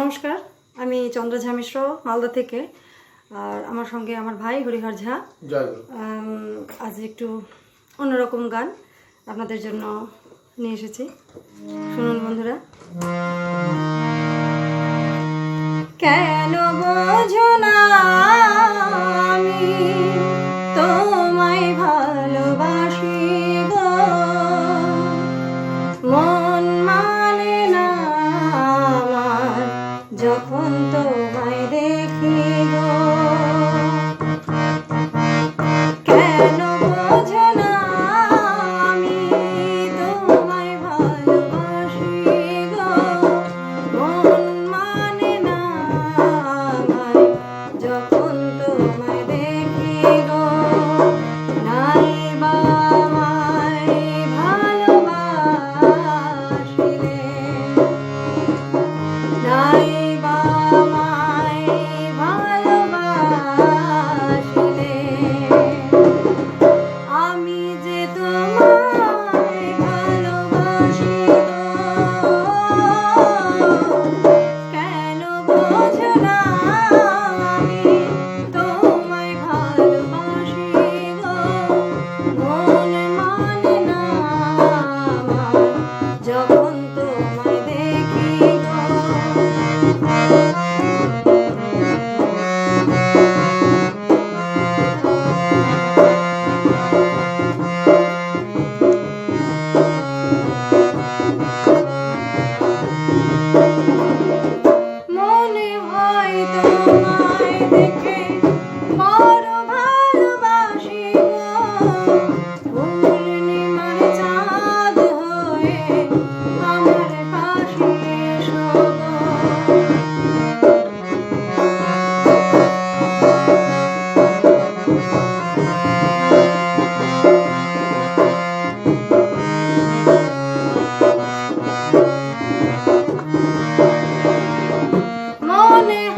নমস্কার আমি চন্দ্রঝা মিশ্র মালদা থেকে। আর আমার সঙ্গে আমার ভাই হরিহর ঝা। আজ একটু অন্যরকম গান আপনাদের জন্য নিয়ে এসেছি। শুনুন বন্ধুরা। কেন বোঝো না Ay, te morning.